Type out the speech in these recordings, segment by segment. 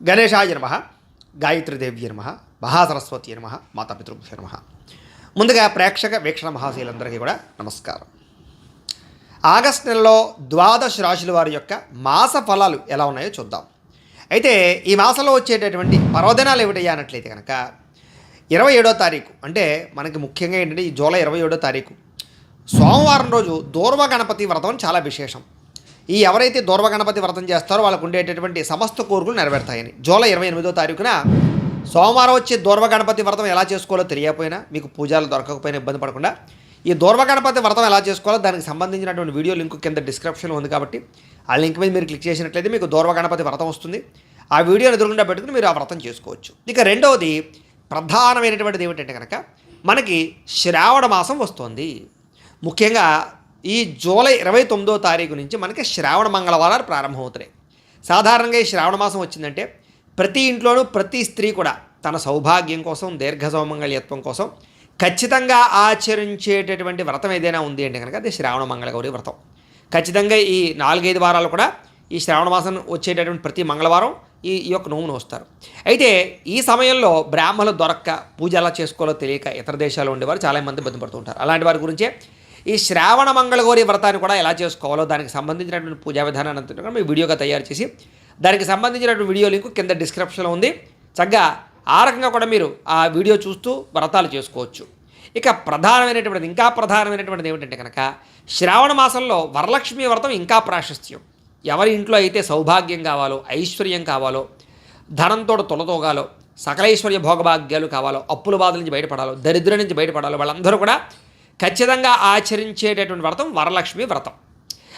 గణేశాయ నమ గాయత్రీదేవ్య నమ మహాసరస్వతి నమ మాతాపితృభ్య నమ. ముందుగా ప్రేక్షక వీక్షణ మహాశీలందరికీ కూడా నమస్కారం. ఆగస్ట్ నెలలో ద్వాదశ రాశుల వారి యొక్క మాస ఫలాలు ఎలా ఉన్నాయో చూద్దాం. అయితే ఈ మాసంలో వచ్చేటటువంటి పర్వదినాలు ఏమిటయ్యానట్లయితే కనుక ఇరవై ఏడో తారీఖు అంటే మనకి ముఖ్యంగా ఏంటంటే ఈ జూలై ఇరవై ఏడో తారీఖు. సోమవారం రోజు దూర్వ గణపతి వ్రతం చాలా విశేషం. ఈ ఎవరైతే దూర్వ గణపతి వ్రతం చేస్తారో వాళ్ళకు ఉండేటటువంటి సమస్త కోరికలు నెరవేరుతాయని. జూలై ఇరవై ఎనిమిదో తారీఖున సోమవారం వచ్చే దూర్వ గణపతి వ్రతం ఎలా చేసుకోవాలో తెలియకపోయినా మీకు పూజలు దొరకకపోయినా ఇబ్బంది పడకుండా ఈ దూర్వ గణపతి వ్రతం ఎలా చేసుకోవాలో దానికి సంబంధించినటువంటి వీడియో లింక్ కింద డిస్క్రిప్షన్లో ఉంది కాబట్టి ఆ లింక్ మీద మీరు క్లిక్ చేసినట్లయితే మీకు దూర్వ గణపతి వ్రతం వస్తుంది. ఆ వీడియోని ఎదురుగుండా పెట్టుకుని మీరు ఆ వ్రతం చేసుకోవచ్చు. ఇక రెండవది ప్రధానమైనటువంటిది ఏమిటంటే కనుక మనకి శ్రావణ మాసం వస్తుంది. ముఖ్యంగా ఈ జూలై ఇరవై తొమ్మిదో తారీఖు నుంచి మనకి శ్రావణ మంగళవారాలు ప్రారంభమవుతున్నాయి. సాధారణంగా ఈ శ్రావణ మాసం వచ్చిందంటే ప్రతి ఇంట్లోనూ ప్రతి స్త్రీ కూడా తన సౌభాగ్యం కోసం దీర్ఘ సౌమంగళ్యత్వం కోసం ఖచ్చితంగా ఆచరించేటటువంటి వ్రతం ఏదైనా ఉంది అంటే కనుక అది శ్రావణ మంగళగౌరి వ్రతం. ఖచ్చితంగా ఈ నాలుగైదు వారాలు కూడా ఈ శ్రావణ మాసం వచ్చేటటువంటి ప్రతి మంగళవారం ఈ ఈ యొక్క నోమును వస్తారు. అయితే ఈ సమయంలో బ్రాహ్మణులు దొరక్క పూజ ఎలా చేసుకోవాలో తెలియక ఇతర దేశాల్లో ఉండేవారు చాలామంది ఇబ్బంది ఉంటారు. అలాంటి వారి గురించే ఈ శ్రావణ మంగళగౌరి వ్రతాన్ని కూడా ఎలా చేసుకోవాలో దానికి సంబంధించినటువంటి పూజా విధానాన్ని అంతా కూడా మేము వీడియోగా తయారు చేసి దానికి సంబంధించినటువంటి వీడియో లింక్ కింద డిస్క్రిప్షన్లో ఉంది. చక్కగా ఆ రకంగా కూడా మీరు ఆ వీడియో చూస్తూ వ్రతాలు చేసుకోవచ్చు. ఇక ప్రధానమైనటువంటిది ఇంకా ప్రధానమైనటువంటిది ఏమిటంటే కనుక శ్రావణ మాసంలో వరలక్ష్మి వ్రతం ఇంకా ప్రాశస్త్యం. ఎవరి ఇంట్లో అయితే సౌభాగ్యం కావాలో ఐశ్వర్యం కావాలో ధనంతో తొలతోగాలో సకలైశ్వర్య భోగభాగ్యాలు కావాలో అప్పుల బాధల నుంచి బయటపడాలో దరిద్రం నుంచి బయటపడాలో వాళ్ళందరూ కూడా ఖచ్చితంగా ఆచరించేటటువంటి వ్రతం వరలక్ష్మి వ్రతం.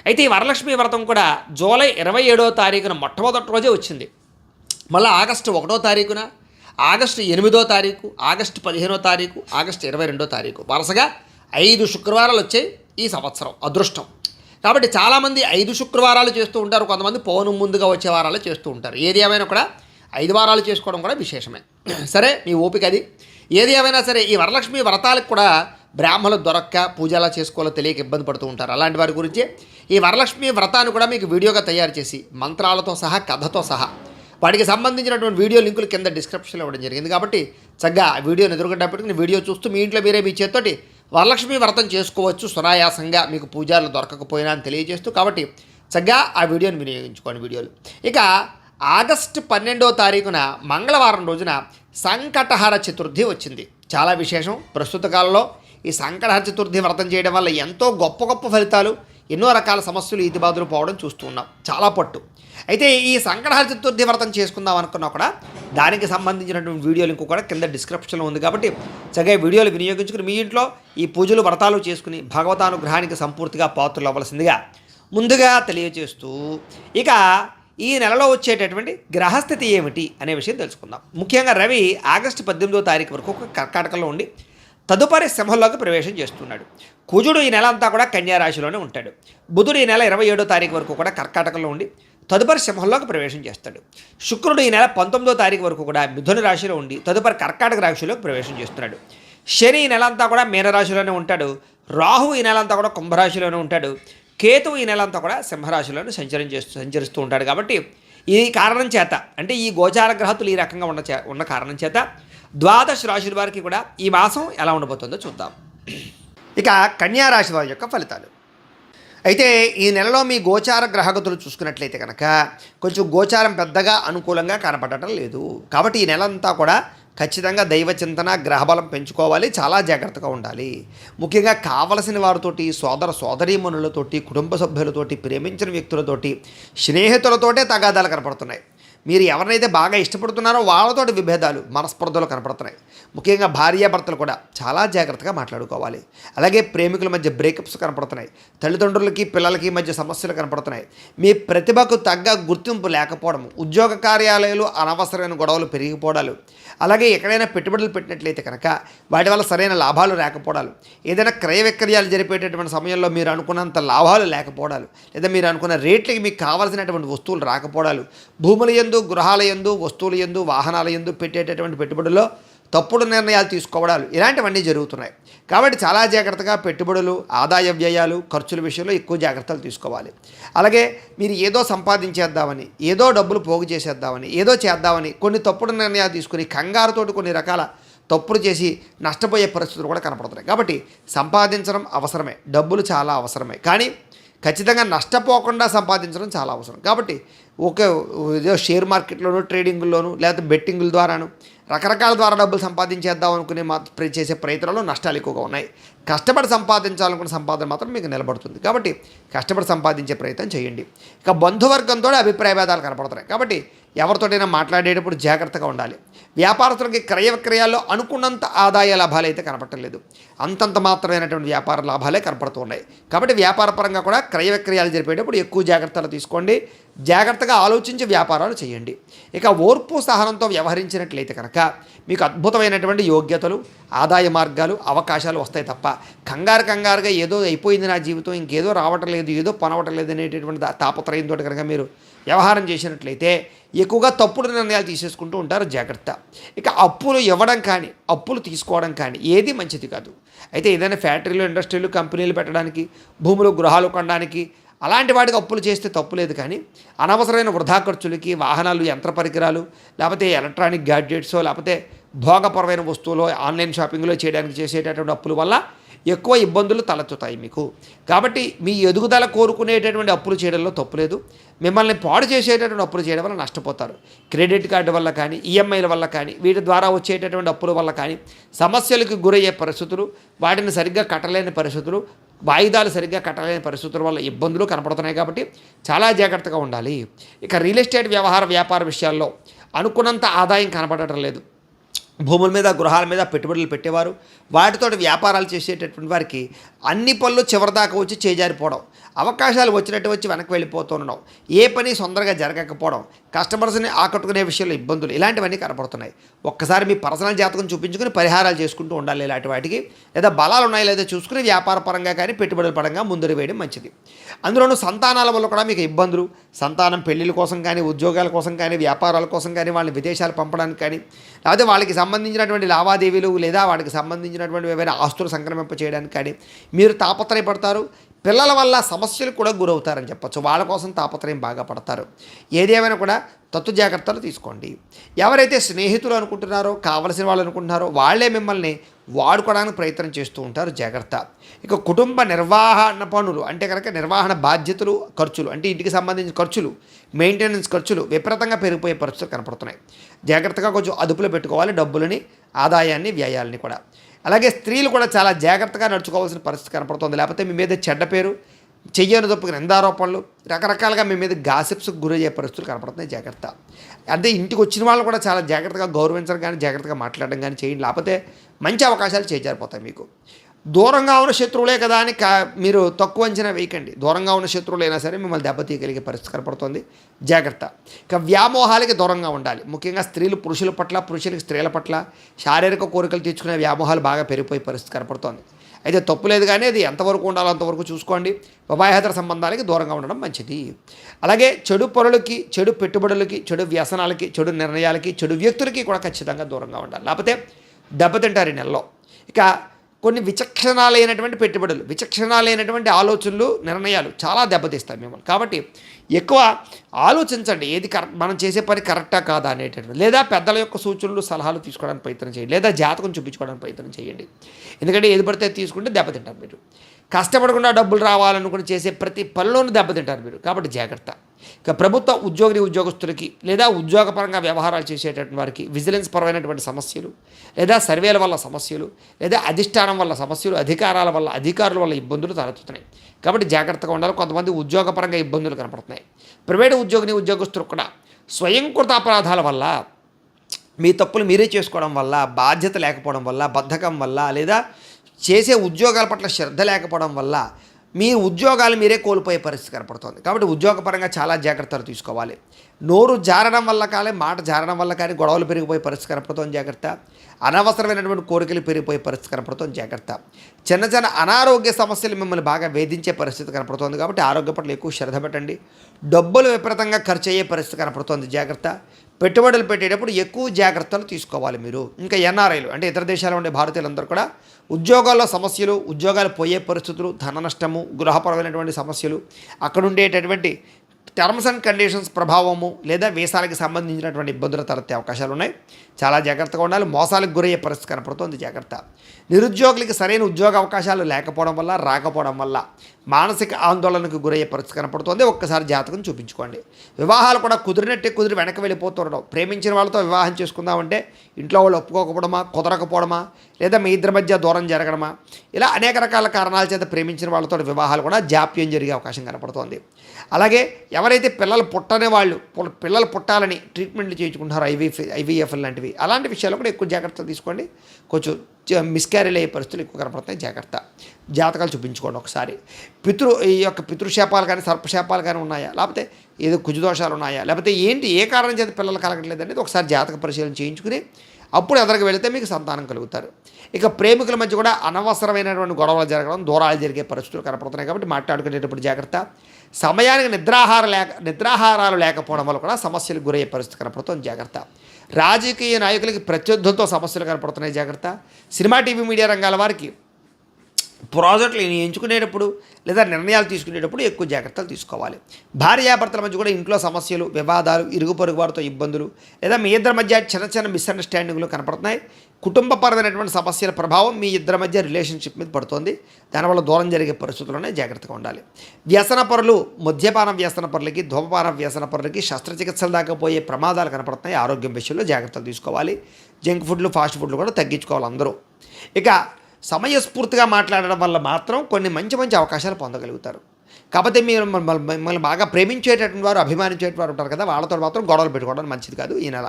అయితే ఈ వరలక్ష్మి వ్రతం కూడా జూలై ఇరవై ఏడో తారీఖున మొట్టమొదటి రోజే వచ్చింది. మళ్ళీ ఆగస్టు ఒకటో తారీఖున ఆగస్టు ఎనిమిదో తారీఖు ఆగస్టు పదిహేనో తారీఖు ఆగస్టు ఇరవై రెండో తారీఖు. వరుసగా ఐదు శుక్రవారాలు వచ్చాయి ఈ సంవత్సరం అదృష్టం. కాబట్టి చాలామంది ఐదు శుక్రవారాలు చేస్తూ ఉంటారు కొంతమంది పౌనం ముందుగా వచ్చే వారాలు చేస్తూ ఉంటారు. ఏది ఏమైనా కూడా ఐదు వారాలు చేసుకోవడం కూడా విశేషమే. సరే మీ ఓపిక అది. ఏది ఏమైనా సరే ఈ వరలక్ష్మి వ్రతాలకు కూడా బ్రాహ్మణులు దొరక్క పూజలా చేసుకోవాలో తెలియక ఇబ్బంది పడుతూ ఉంటారు. అలాంటి వారి గురించి ఈ వరలక్ష్మి వ్రతాన్ని కూడా మీకు వీడియోగా తయారు చేసి మంత్రాలతో సహా కథతో సహా. వాటికి సంబంధించినటువంటి వీడియో లింకులు కింద డిస్క్రిప్షన్లో ఇవ్వడం జరిగింది. కాబట్టి చక్కగా ఆ వీడియోని ఎదురుగడ్డ పెట్టుకుని వీడియో చూస్తూ మీ ఇంట్లో మీరే మీ చేత్తోటి వరలక్ష్మి వ్రతం చేసుకోవచ్చు. సునాయాసంగా మీకు పూజారులు దొరకకపోయినా అని తెలియజేస్తూ కాబట్టి చక్కగా ఆ వీడియోని వినియోగించుకోండి వీడియోలు. ఇక ఆగస్టు పన్నెండో తారీఖున మంగళవారం రోజున సంకటహర చతుర్థి వచ్చింది. చాలా విశేషం. ప్రస్తుత కాలంలో ఈ సంకటహర చతుర్థి వ్రతం చేయడం వల్ల ఎంతో గొప్ప గొప్ప ఫలితాలు ఎన్నో రకాల సమస్యలు ఇతిబాదులు పోవడం చూస్తూ ఉన్నాం. చాలా పట్టు. అయితే ఈ సంకటహర చతుర్థి వ్రతం చేసుకుందాం అనుకున్నా కూడా దానికి సంబంధించినటువంటి వీడియో లింక్ కూడా కింద డిస్క్రిప్షన్లో ఉంది కాబట్టి చక్కగా వీడియోలు వినియోగించుకుని మీ ఇంట్లో ఈ పూజలు వ్రతాలు చేసుకుని భగవతానుగ్రహానికి సంపూర్తిగా పాత్రలు అవ్వాల్సిందిగా ముందుగా తెలియజేస్తూ ఇక ఈ నెలలో వచ్చేటటువంటి గ్రహస్థితి ఏమిటి అనే విషయం తెలుసుకుందాం. ముఖ్యంగా రవి ఆగస్టు పద్దెనిమిదో తారీఖు వరకు ఒక కర్కాటకలో ఉండి తదుపరి సింహంలోకి ప్రవేశం చేస్తున్నాడు. కుజుడు ఈ నెల అంతా కూడా కన్యారాశిలోనే ఉంటాడు. బుధుడు ఈ నెల ఇరవై ఏడో తారీఖు వరకు కూడా కర్కాటకంలో ఉండి తదుపరి సింహంలోకి ప్రవేశం చేస్తాడు. శుక్రుడు ఈ నెల పంతొమ్మిదో తారీఖు వరకు కూడా మిథున రాశిలో ఉండి తదుపరి కర్కాటక రాశిలోకి ప్రవేశం చేస్తున్నాడు. శని ఈ నెల అంతా కూడా మీనరాశిలోనే ఉంటాడు. రాహు ఈ నెల అంతా కూడా కుంభరాశిలోనే ఉంటాడు. కేతువు ఈ నెల అంతా కూడా సింహరాశిలోనే సంచరం చేస్తూ సంచరిస్తూ ఉంటాడు. కాబట్టి ఈ కారణం చేత అంటే ఈ గోచార గ్రహతులు ఈ రకంగా ఉన్న చే ఉన్న కారణం చేత ద్వాదశ రాశుల వారికి కూడా ఈ మాసం ఎలా ఉండబోతుందో చూద్దాం. ఇక కన్యా రాశి వారి యొక్క ఫలితాలు. అయితే ఈ నెలలో మీ గోచార గ్రహగతులు చూసుకున్నట్లయితే కనుక కొంచెం గోచారం పెద్దగా అనుకూలంగా కనపడటం లేదు. కాబట్టి ఈ నెల అంతా కూడా ఖచ్చితంగా దైవ చింతన గ్రహబలం పెంచుకోవాలి చాలా జాగ్రత్తగా ఉండాలి. ముఖ్యంగా కావలసిన వారితోటి సోదర సోదరీమణులతోటి కుటుంబ సభ్యులతోటి ప్రేమించిన వ్యక్తులతోటి స్నేహితులతోటే తగాదాలు కనపడుతున్నాయి. మీరు ఎవరినైతే బాగా ఇష్టపడుతున్నారో వాళ్ళతోటి విభేదాలు మనస్పర్ధలు కనపడుతున్నాయి. ముఖ్యంగా భార్యాభర్తలు కూడా చాలా జాగ్రత్తగా మాట్లాడుకోవాలి. అలాగే ప్రేమికుల మధ్య బ్రేకప్స్ కనపడుతున్నాయి. తల్లిదండ్రులకి పిల్లలకి మధ్య సమస్యలు కనపడుతున్నాయి. మీ ప్రతిభకు తగ్గ గుర్తింపు లేకపోవడం ఉద్యోగ కార్యాలయాలు అనవసరమైన గొడవలు పెరిగిపోవడాలు అలాగే ఎక్కడైనా పెట్టుబడులు పెట్టినట్లయితే కనుక వాటి వల్ల సరైన లాభాలు లేకపోవడాలు ఏదైనా క్రయ విక్రయాలు జరిపేటటువంటి సమయంలో మీరు అనుకున్నంత లాభాలు లేకపోవడాలు లేదా మీరు అనుకున్న రేట్లకి మీకు కావాల్సినటువంటి వస్తువులు రాకపోవడాలు భూముల ఎందు గృహాల ఎందు వస్తువుల ఎందు వాహనాల ఎందు పెట్టేటటువంటి పెట్టుబడుల్లో తప్పుడు నిర్ణయాలు తీసుకోవడాలు ఇలాంటివన్నీ జరుగుతున్నాయి. కాబట్టి చాలా జాగ్రత్తగా పెట్టుబడులు ఆదాయ వ్యయాలు ఖర్చుల విషయంలో ఎక్కువ జాగ్రత్తలు తీసుకోవాలి. అలాగే మీరు ఏదో సంపాదించేద్దామని ఏదో డబ్బులు పోగు చేసేద్దామని ఏదో చేద్దామని కొన్ని తప్పుడు నిర్ణయాలు తీసుకుని కంగారుతోటి కొన్ని రకాల తప్పులు చేసి నష్టపోయే పరిస్థితులు కూడా కనపడుతున్నాయి. కాబట్టి సంపాదించడం అవసరమే డబ్బులు చాలా అవసరమే. కానీ ఖచ్చితంగా నష్టపోకుండా సంపాదించడం చాలా అవసరం. కాబట్టి ఒకే ఏదో షేర్ మార్కెట్లోను ట్రేడింగ్లోను లేకపోతే బెట్టింగుల ద్వారాను రకరకాల ద్వారా డబ్బులు సంపాదించేద్దాం అనుకునే మాత్రం చేసే ప్రయత్నాల్లో నష్టాలు ఎక్కువగా ఉన్నాయి. కష్టపడి సంపాదించాలనుకున్న సంపాదన మాత్రం మీకు నిలబడుతుంది. కాబట్టి కష్టపడి సంపాదించే ప్రయత్నం చేయండి. ఇక బంధువర్గంతో అభిప్రాయ భేదాలు కనపడుతున్నాయి కాబట్టి ఎవరితోటైనా మాట్లాడేటప్పుడు జాగ్రత్తగా ఉండాలి. వ్యాపారస్తులకి క్రయ విక్రయాల్లో అనుకున్నంత ఆదాయ లాభాలు అయితే కనపడలేదు అంతంత మాత్రమైనటువంటి వ్యాపార లాభాలే కనపడుతున్నాయి. కాబట్టి వ్యాపారపరంగా కూడా క్రయ విక్రయాలు జరిపేటప్పుడు ఎక్కువ జాగ్రత్తలు తీసుకోండి. జాగ్రత్తగా ఆలోచించి వ్యాపారాలు చేయండి. ఇక ఓర్పు సహనంతో వ్యవహరించినట్లయితే కనుక మీకు అద్భుతమైనటువంటి యోగ్యతలు ఆదాయ మార్గాలు అవకాశాలు వస్తాయి తప్ప కంగారు కంగారుగా ఏదో అయిపోయింది నా జీవితం ఇంకేదో రావటం లేదు ఏదో పనవటం లేదు అనేటటువంటి తాపత్రయంతో కనుక మీరు వ్యవహారం చేసినట్లయితే ఎక్కువగా తప్పుడు నిర్ణయాలు తీసేసుకుంటూ ఉంటారు జాగ్రత్త. ఇక అప్పులు ఇవ్వడం కానీ అప్పులు తీసుకోవడం కానీ ఏది మంచిది కాదు. అయితే ఏదైనా ఫ్యాక్టరీలు ఇండస్ట్రీలు కంపెనీలు పెట్టడానికి భూములు గృహాలు కొనడానికి అలాంటి వాటికి అప్పులు చేస్తే తప్పు లేదు కానీ అనవసరమైన వృధా ఖర్చులకి వాహనాలు యంత్ర పరికరాలు లేకపోతే ఎలక్ట్రానిక్ గ్యాడ్జెట్స్ లేకపోతే భోగపరమైన వస్తువులు ఆన్లైన్ షాపింగ్లో చేయడానికి చేసేటటువంటి అప్పుల వల్ల ఎక్కువ ఇబ్బందులు తలెత్తుతాయి మీకు. కాబట్టి మీ ఎదుగుదల కోరుకునేటటువంటి అప్పులు చేయడంలో తప్పులేదు మిమ్మల్ని పాడు చేసేటటువంటి అప్పులు చేయడం వల్ల నష్టపోతారు. క్రెడిట్ కార్డు వల్ల కానీ ఈఎంఐల వల్ల కానీ వీటి ద్వారా వచ్చేటటువంటి అప్పుల వల్ల కానీ సమస్యలకు గురయ్యే పరిస్థితులు వాటిని సరిగ్గా కట్టలేని పరిస్థితులు వాయిదాలు సరిగ్గా కట్టలేని పరిస్థితుల వల్ల ఇబ్బందులు కనపడుతున్నాయి కాబట్టి చాలా జాగ్రత్తగా ఉండాలి. ఇక రియల్ ఎస్టేట్ వ్యవహార వ్యాపార విషయాల్లో అనుకున్నంత ఆదాయం కనపడటం లేదు. భూముల మీద గృహాల మీద పెట్టుబడులు పెట్టేవారు. వాటితో వ్యాపారాలు చేసేటటువంటి వారికి అన్ని పనులు చివరిదాకా వచ్చి చేజారిపోవడం. అవకాశాలు వచ్చినట్టు వచ్చి వెనక్కి వెళ్ళిపోతుండడం ఏ పని తొందరగా జరగకపోవడం. కస్టమర్స్ని ఆకట్టుకునే విషయంలో ఇబ్బందులు ఇలాంటివన్నీ కనపడుతున్నాయి. ఒక్కసారి మీ పర్సనల్ జాతకం చూపించుకుని పరిహారాలు చేసుకుంటూ ఉండాలి ఇలాంటి వాటికి. లేదా బలాలు ఉన్నాయి లేదా చూసుకుని వ్యాపార పరంగా కానీ పెట్టుబడుల పరంగా ముందరు వేయడం మంచిది. అందులోనూ సంతానాల వల్ల కూడా మీకు ఇబ్బందులు. సంతానం పెళ్ళిళ్ళ కోసం కానీ ఉద్యోగాల కోసం కానీ వ్యాపారాల కోసం కానీ వాళ్ళని విదేశాలు పంపడానికి కానీ లేకపోతే వాళ్ళకి సంబంధించినటువంటి లావాదేవీలు లేదా వాటికి సంబంధించినటువంటి ఏవైనా ఆస్తులు సంక్రమింప చేయడానికి కానీ మీరు తాపత్రయపడతారు. పిల్లల వల్ల సమస్యలు కూడా గురవుతారని చెప్పచ్చు. వాళ్ళ కోసం తాపత్రయం బాగా పడతారు. ఏదేమైనా కూడా తత్తు జాగ్రత్తలు తీసుకోండి. ఎవరైతే స్నేహితులు అనుకుంటున్నారో కావలసిన వాళ్ళు అనుకుంటున్నారో వాళ్ళే మిమ్మల్ని వాడుకోవడానికి ప్రయత్నం చేస్తూ ఉంటారు. జాగ్రత్త. ఇక కుటుంబ నిర్వహణ పనులు అంటే కనుక నిర్వహణ బాధ్యతలు ఖర్చులు అంటే ఇంటికి సంబంధించిన ఖర్చులు మెయింటెనెన్స్ ఖర్చులు విపరీతంగా పెరిగిపోయే పరిస్థితులు కనపడుతున్నాయి. జాగ్రత్తగా కొంచెం అదుపులో పెట్టుకోవాలి డబ్బులని ఆదాయాన్ని వ్యయాలని కూడా. అలాగే స్త్రీలు కూడా చాలా జాగ్రత్తగా నడుచుకోవాల్సిన పరిస్థితి కనపడుతుంది. లేకపోతే మీ మీద చెడ్డ పేరు చెయ్యని తప్పుకు నిందారోపణలు రకరకాలుగా మీ మీద గాసిప్స్కి గురయ్యే పరిస్థితులు కనపడుతున్నాయి. జాగ్రత్త. అంటే ఇంటికి వచ్చిన వాళ్ళు కూడా చాలా జాగ్రత్తగా గౌరవించడం కానీ జాగ్రత్తగా మాట్లాడడం కానీ చేయండి. లేకపోతే మంచి అవకాశాలు చేజారిపోతాయి మీకు. దూరంగా ఉన్న శత్రువులే కదా అని కా మీరు తక్కువ అంచనా వేయకండి. దూరంగా ఉన్న శత్రువులైనా సరే మిమ్మల్ని దెబ్బతీయగలిగే పరిస్థితి కనపడుతుంది. జాగ్రత్త. ఇక వ్యామోహాలకి దూరంగా ఉండాలి. ముఖ్యంగా స్త్రీలు పురుషుల పట్ల పురుషులకి స్త్రీల పట్ల శారీరక కోరికలు తీర్చుకునే వ్యామోహాలు బాగా పెరిగిపోయే పరిస్థితి కనపడుతుంది. అయితే తప్పు లేదు కానీ అది ఎంతవరకు ఉండాలో అంతవరకు చూసుకోండి. ఉభయహేతర సంబంధాలకి దూరంగా ఉండడం మంచిది. అలాగే చెడు పనులకి చెడు పెట్టుబడులకి చెడు వ్యసనాలకి చెడు నిర్ణయాలకి చెడు వ్యక్తులకి కూడా ఖచ్చితంగా దూరంగా ఉండాలి. లేకపోతే దెబ్బతింటారు ఈ నెలలో. ఇక కొన్ని విచక్షణాలైనటువంటి పెట్టుబడులు విచక్షణాలైనటువంటి ఆలోచనలు నిర్ణయాలు చాలా దెబ్బతీస్తాయి మిమ్మల్ని. కాబట్టి ఎక్కువ ఆలోచించండి ఏది కరెక్ట్ మనం చేసే పని కరెక్టా కాదా అనేటటువంటి లేదా పెద్దల యొక్క సూచనలు సలహాలు తీసుకోవడానికి ప్రయత్నం చేయండి లేదా జాతకం చూపించుకోవడానికి ప్రయత్నం చేయండి. ఎందుకంటే ఏది పడితే తీసుకుంటే దెబ్బతింటారు మీరు. కష్టపడకుండా డబ్బులు రావాలనుకుని చేసే ప్రతి పనిలోనూ దెబ్బతింటారు మీరు. కాబట్టి జాగ్రత్త. ఇక ప్రభుత్వ ఉద్యోగిని ఉద్యోగస్తులకి లేదా ఉద్యోగపరంగా వ్యవహారాలు చేసేటటువంటి వారికి విజిలెన్స్ పరమైనటువంటి సమస్యలు లేదా సర్వేల వల్ల సమస్యలు లేదా అధిష్టానం వల్ల సమస్యలు అధికారాల వల్ల అధికారుల వల్ల ఇబ్బందులు తలెత్తుతున్నాయి. కాబట్టి జాగ్రత్తగా ఉండాలి. కొంతమంది ఉద్యోగపరంగా ఇబ్బందులు కనపడుతున్నాయి. ప్రైవేటు ఉద్యోగిని ఉద్యోగస్తులు కూడా స్వయంకృత అపరాధాల వల్ల మీ తప్పులు మీరే చేసుకోవడం వల్ల బాధ్యత లేకపోవడం వల్ల బద్ధకం వల్ల లేదా చేసే ఉద్యోగాల పట్ల శ్రద్ధ లేకపోవడం వల్ల మీ ఉద్యోగాలు మీరే కోల్పోయే పరిస్థితి కనపడుతుంది. కాబట్టి ఉద్యోగపరంగా చాలా జాగ్రత్తలు తీసుకోవాలి. నోరు జారడం వల్ల కానీ మాట జారడం వల్ల కానీ గొడవలు పెరిగిపోయే పరిస్థితి కనపడుతుంది జాగ్రత్త. అనవసరమైనటువంటి కోరికలు పెరిగిపోయే పరిస్థితి కనపడుతుంది జాగ్రత్త. చిన్న చిన్న అనారోగ్య సమస్యలు మిమ్మల్ని బాగా వేధించే పరిస్థితి కనపడుతుంది కాబట్టి ఆరోగ్య పట్ల ఎక్కువ శ్రద్ధ పెట్టండి. డబ్బులు విపరీతంగా ఖర్చు అయ్యే పరిస్థితి కనపడుతుంది జాగ్రత్త. పెట్టుబడులు పెట్టేటప్పుడు ఎక్కువ జాగ్రత్తలు తీసుకోవాలి మీరు. ఇంకా ఎన్ఆర్ఐలు అంటే ఇతర దేశాల్లో ఉండే భారతీయులందరూ కూడా ఉద్యోగాల్లో సమస్యలు ఉద్యోగాలు పోయే పరిస్థితులు ధన నష్టము గృహపరమైనటువంటి సమస్యలు అక్కడ ఉండేటటువంటి టర్మ్స్ అండ్ కండిషన్స్ ప్రభావము లేదా వీసాలకు సంబంధించినటువంటి ఇబ్బందులు తలెత్తే అవకాశాలు ఉన్నాయి. చాలా జాగ్రత్తగా ఉండాలి. మోసాలకు గురయ్యే పరిస్థితి కనపడుతుంది. జాగ్రత్త. నిరుద్యోగులకి సరైన ఉద్యోగ అవకాశాలు లేకపోవడం వల్ల రాకపోవడం వల్ల మానసిక ఆందోళనకు గురయ్యే పరిస్థితి కనపడుతుంది. ఒక్కసారి జాతకం చూపించుకోండి. వివాహాలు కూడా కుదిరినట్టే కుదిరి వెనక వెళ్ళిపోతుండడం ప్రేమించిన వాళ్ళతో వివాహం చేసుకుందామంటే ఇంట్లో వాళ్ళు ఒప్పుకోకపోవడమా? కుదరకపోవడమా? లేదా మీ ఇద్దరి మధ్య దూరం జరగడమా? ఇలా అనేక రకాల కారణాల చేత ప్రేమించిన వాళ్ళతో వివాహాలు కూడా జాప్యం జరిగే అవకాశం కనపడుతోంది. అలాగే ఎవరైతే పిల్లలు పుట్టని వాళ్ళు పిల్లలు పుట్టాలని ట్రీట్మెంట్లు చేయించుకుంటారో ఐవీఎఫ్ ఐవీఎఫ్ లాంటివి అలాంటి విషయాలు కూడా ఎక్కువ జాగ్రత్తలు తీసుకోండి. కొంచెం మిస్క్యారీలు అయ్యే పరిస్థితులు ఎక్కువ కనపడతాయి. జాగ్రత్త. జాతకాలు చూపించుకోండి ఒకసారి. పితృ ఈ యొక్క పితృశాపాలు కానీ సర్పశాపాలు కానీ ఉన్నాయా? లేకపోతే ఏదో కుజదోషాలు ఉన్నాయా? లేకపోతే ఏంటి ఏ కారణం చేత పిల్లలు కలగట్లేదు అనేది ఒకసారి జాతక పరిశీలన చేయించుకుని అప్పుడు ఎదరికి వెళితే మీకు సంతానం కలుగుతారు. ఇక ప్రేమికుల మధ్య కూడా అనవసరమైనటువంటి గొడవలు జరగడం దూరాలు జరిగే పరిస్థితులు కనపడుతున్నాయి కాబట్టి మాట్లాడుకునేటప్పుడు జాగ్రత్త. సమయానికి నిద్రాహార లేక నిద్రాహారాలు లేకపోవడం వల్ల కూడా సమస్యలకు గురయ్యే పరిస్థితి కనపడుతుంది. జాగ్రత్త. రాజకీయ నాయకులకి ప్రత్యర్థులతో సమస్యలు కనపడుతున్నాయి జాగ్రత్త. సినిమా టీవీ మీడియా రంగాల వారికి ప్రాజెక్టులు ఎంచుకునేటప్పుడు లేదా నిర్ణయాలు తీసుకునేటప్పుడు ఎక్కువ జాగ్రత్తలు తీసుకోవాలి. భార్యాభర్తల మధ్య కూడా ఇంట్లో సమస్యలు వివాదాలు ఇరుగు పొరుగు వారితో ఇబ్బందులు లేదా మీ ఇద్దరి మధ్య చిన్న చిన్న మిస్అండర్స్టాండింగ్లు కనపడుతున్నాయి. కుటుంబపరమైనటువంటి సమస్యల ప్రభావం మీ ఇద్దరి మధ్య రిలేషన్షిప్ మీద పడుతుంది. దానివల్ల దూరం జరిగే పరిస్థితుల్లోనే జాగ్రత్తగా ఉండాలి. వ్యసన పరులు మద్యపాన వ్యసన పరులకి ధూమపాన వ్యసన పరులకి శస్త్రచికిత్సలు దాకా పోయే ప్రమాదాలు కనపడుతున్నాయి. ఆరోగ్యం విషయంలో జాగ్రత్తలు తీసుకోవాలి. జంక్ ఫుడ్లు ఫాస్ట్ ఫుడ్లు కూడా తగ్గించుకోవాలి అందరూ. ఇక సమయస్ఫూర్తిగా మాట్లాడడం వల్ల మాత్రం కొన్ని మంచి మంచి అవకాశాలు పొందగలుగుతారు. కాకపోతే మీరు మిమ్మల్ని మిమ్మల్ని బాగా ప్రేమించేటటువంటి వారు అభిమానించేటువంటి వారు ఉంటారు కదా వాళ్ళతో మాత్రం గొడవలు పెట్టుకోవడం మంచిది కాదు ఈ నెల.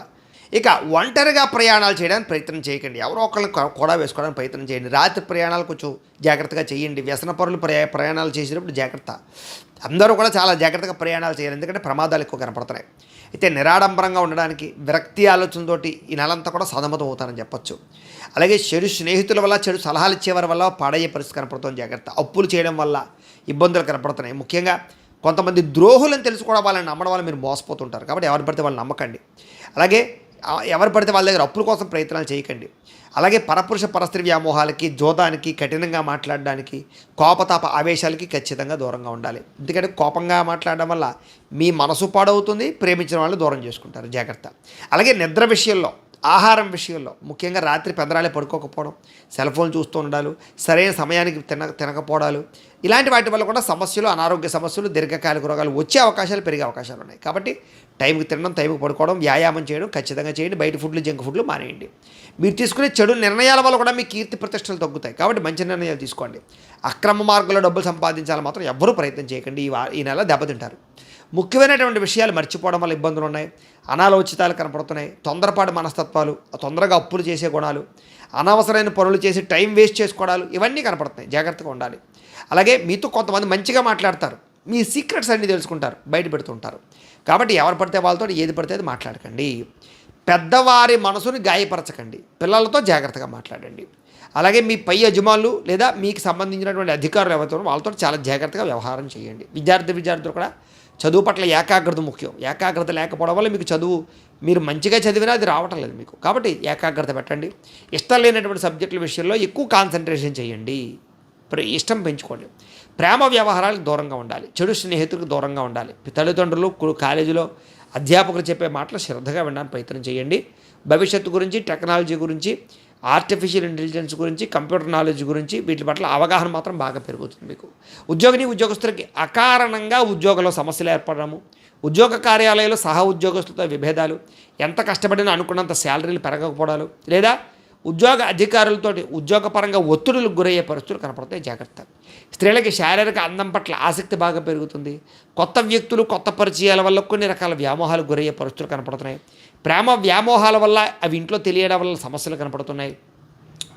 ఇక ఒంటరిగా ప్రయాణాలు చేయడానికి ప్రయత్నం చేయకండి. ఎవరో ఒకరిని కూడా వేసుకోవడానికి ప్రయత్నం చేయండి. రాత్రి ప్రయాణాలు కొంచెం జాగ్రత్తగా చేయండి. వ్యసన పరులు ప్రయా ప్రయాణాలు చేసేటప్పుడు జాగ్రత్త. అందరూ కూడా చాలా జాగ్రత్తగా ప్రయాణాలు చేయాలి. ఎందుకంటే ప్రమాదాలు ఎక్కువ కనపడుతున్నాయి. అయితే నిరాడంబరంగా ఉండడానికి విరక్తి ఆలోచనతోటి ఈ నెలంతా కూడా సదమతం అవుతారని చెప్పొచ్చు. అలాగే చెడు స్నేహితుల వల్ల చెడు సలహాలు ఇచ్చేవారి వల్ల పాడయ్యే పరిస్థితి కనపడుతుంది. జాగ్రత్త. అప్పులు చేయడం వల్ల ఇబ్బందులు కనపడుతున్నాయి. ముఖ్యంగా కొంతమంది ద్రోహులను తెలుసుకోవడం వాళ్ళని నమ్మడం వల్ల మీరు మోసపోతుంటారు. కాబట్టి ఎవరి పడితే వాళ్ళు నమ్మకండి. అలాగే ఎవరు పడితే వాళ్ళ దగ్గర అప్పుల కోసం ప్రయత్నాలు చేయకండి. అలాగే పరపురుష పరస్త్రీ వ్యామోహాలకి జోదానికి కఠినంగా మాట్లాడడానికి కోపతాప ఆవేశాలకి ఖచ్చితంగా దూరంగా ఉండాలి. ఎందుకంటే కోపంగా మాట్లాడడం వల్ల మీ మనసు పాడవుతుంది ప్రేమించిన వాళ్ళు దూరం చేసుకుంటారు. జాగ్రత్త. అలాగే నిద్ర విషయంలో ఆహారం విషయంలో ముఖ్యంగా రాత్రి పెదరాలే పడుకోకపోవడం సెల్ ఫోన్ చూస్తూ ఉండాలి సరైన సమయానికి తిన తినకపోవడాలు ఇలాంటి వాటి వల్ల కూడా సమస్యలు అనారోగ్య సమస్యలు దీర్ఘకాలిక రోగాలు వచ్చే అవకాశాలు పెరిగే అవకాశాలు ఉన్నాయి. కాబట్టి టైంకి తినడం టైంకి పడుకోవడం వ్యాయామం చేయడం ఖచ్చితంగా చేయండి. బయట ఫుడ్లు జంక్ ఫుడ్లు మానేయండి. మీరు తీసుకునే చెడు నిర్ణయాల వల్ల కూడా మీ కీర్తి ప్రతిష్టలు తగ్గుతాయి. కాబట్టి మంచి నిర్ణయాలు తీసుకోండి. అక్రమ మార్గంలో డబ్బులు సంపాదించాలని మాత్రం ఎవ్వరూ ప్రయత్నం చేయకండి. ఈ ఈ నెల దెబ్బతింటారు. ముఖ్యమైనటువంటి విషయాలు మర్చిపోవడం వల్ల ఇబ్బందులు ఉన్నాయి. అనాలోచితాలు కనపడుతున్నాయి. తొందరపాటు మనస్తత్వాలు తొందరగా అప్పులు చేసే గుణాలు అనవసరమైన పనులు చేసి టైం వేస్ట్ చేసుకోవడాలు ఇవన్నీ కనపడుతున్నాయి. జాగ్రత్తగా ఉండాలి. అలాగే మీతో కొంతమంది మంచిగా మాట్లాడతారు. మీ సీక్రెట్స్ అన్నీ తెలుసుకుంటారు బయట పెడుతుంటారు. కాబట్టి ఎవరు పడితే వాళ్ళతో ఏది పడితే అది మాట్లాడకండి. పెద్దవారి మనసుని గాయపరచకండి. పిల్లలతో జాగ్రత్తగా మాట్లాడండి. అలాగే మీ పై యజమానులు లేదా మీకు సంబంధించినటువంటి అధికారులు ఎవరితో వాళ్ళతో చాలా జాగ్రత్తగా వ్యవహారం చేయండి. విద్యార్థి విద్యార్థులు కూడా చదువు పట్ల ఏకాగ్రత ముఖ్యం. ఏకాగ్రత లేకపోవడం వల్ల మీకు చదువు మీరు మంచిగా చదివినా అది రావటం లేదు మీకు. కాబట్టి ఏకాగ్రత పెట్టండి. ఇష్టం లేనటువంటి సబ్జెక్టుల విషయంలో ఎక్కువ కాన్సన్ట్రేషన్ చేయండి. ఇష్టం పెంచుకోండి. ప్రేమ వ్యవహారాలకు దూరంగా ఉండాలి. చెడు స్నేహితులకు దూరంగా ఉండాలి. తల్లిదండ్రులు కాలేజీలో అధ్యాపకులు చెప్పే మాటలు శ్రద్ధగా వినడానికి ప్రయత్నం చేయండి. భవిష్యత్తు గురించి టెక్నాలజీ గురించి ఆర్టిఫిషియల్ ఇంటెలిజెన్స్ గురించి కంప్యూటర్ నాలెడ్జ్ గురించి వీటి పట్ల అవగాహన మాత్రం బాగా పెరుగుతుంది మీకు. ఉద్యోగిని ఉద్యోగస్తులకి అకారణంగా ఉద్యోగంలో సమస్యలు ఏర్పడము ఉద్యోగ కార్యాలయంలో సహ ఉద్యోగస్తులతో విభేదాలు ఎంత కష్టపడినా అనుకున్నంత శాలరీలు పెరగకపోవడాలు లేదా ఉద్యోగ అధికారులతోటి ఉద్యోగపరంగా ఒత్తిడులకు గురయ్యే పరిస్థితులు కనపడతాయి. జాగ్రత్త. స్త్రీలకి శారీరక అందం పట్ల ఆసక్తి బాగా పెరుగుతుంది. కొత్త వ్యక్తులు కొత్త పరిచయాల వల్ల కొన్ని రకాల వ్యామోహాలు గురయ్యే పరిస్థితులు కనపడుతున్నాయి. ప్రేమ వ్యామోహాల వల్ల అవి ఇంట్లో తెలియడం వల్ల సమస్యలు కనపడుతున్నాయి.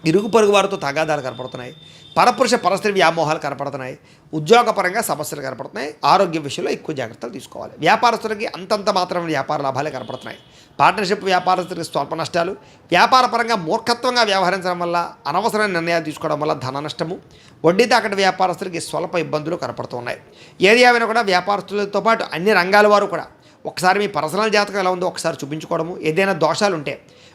ఇరుగు పొరుగు వారితో తగాదాలు కనపడుతున్నాయి. పరపురుష పరస్త్రీ వ్యామోహాలు కనపడుతున్నాయి. ఉద్యోగపరంగా సమస్యలు కనపడుతున్నాయి. ఆరోగ్య విషయంలో ఎక్కువ జాగ్రత్తలు తీసుకోవాలి. వ్యాపారస్తులకి అంతంత మాత్రం వ్యాపార లాభాలే కనపడుతున్నాయి. పార్ట్నర్షిప్ వ్యాపారస్తులకి స్వల్ప నష్టాలు. వ్యాపారపరంగా మూర్ఖత్వంగా వ్యవహరించడం వల్ల అనవసరమైన నిర్ణయాలు తీసుకోవడం వల్ల ధన నష్టము. వడ్డీ తాకటి వ్యాపారస్తులకి స్వల్ప ఇబ్బందులు కనపడుతున్నాయి. ఏది ఏమైనా కూడా వ్యాపారస్తులతో పాటు అన్ని రంగాల వారు కూడా. ఒకసారి మీ పర్సనల్ జాతకం ఎలా ఉందో ఒకసారి చూపించుకోవడము. ఏదైనా దోషాలు ఉంటే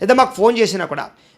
లేదా మాకు ఫోన్ చేసినా కూడా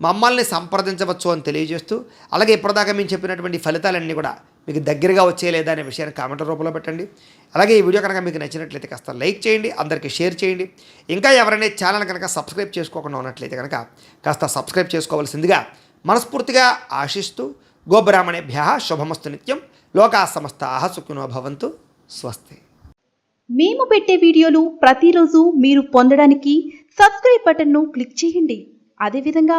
మమ్మల్ని సంప్రదించవచ్చు అని తెలియజేస్తూ అలాగే ఇప్పటిదాకా మేము చెప్పినటువంటి ఫలితాలన్నీ కూడా మీకు దగ్గరగా వచ్చే లేదా అనే విషయాన్ని కామెంట్ రూపంలో పెట్టండి. అలాగే ఈ వీడియో కనుక మీకు నచ్చినట్లయితే కాస్త లైక్ చేయండి అందరికీ షేర్ చేయండి. ఇంకా ఎవరైనా ఛానల్ కనుక సబ్స్క్రైబ్ చేసుకోకుండా ఉన్నట్లయితే కనుక కాస్త సబ్స్క్రైబ్ చేసుకోవాల్సిందిగా మనస్ఫూర్తిగా ఆశిస్తూ గోబ్రాహ్మణేభ్య శుభమస్తు నిత్యం. లోకా సమస్త సుఖినో భవంతు. స్వస్తి. మేము పెట్టే వీడియోలు ప్రతిరోజు మీరు పొందడానికి సబ్స్క్రైబ్ బటన్ను క్లిక్ చేయండి. అదేవిధంగా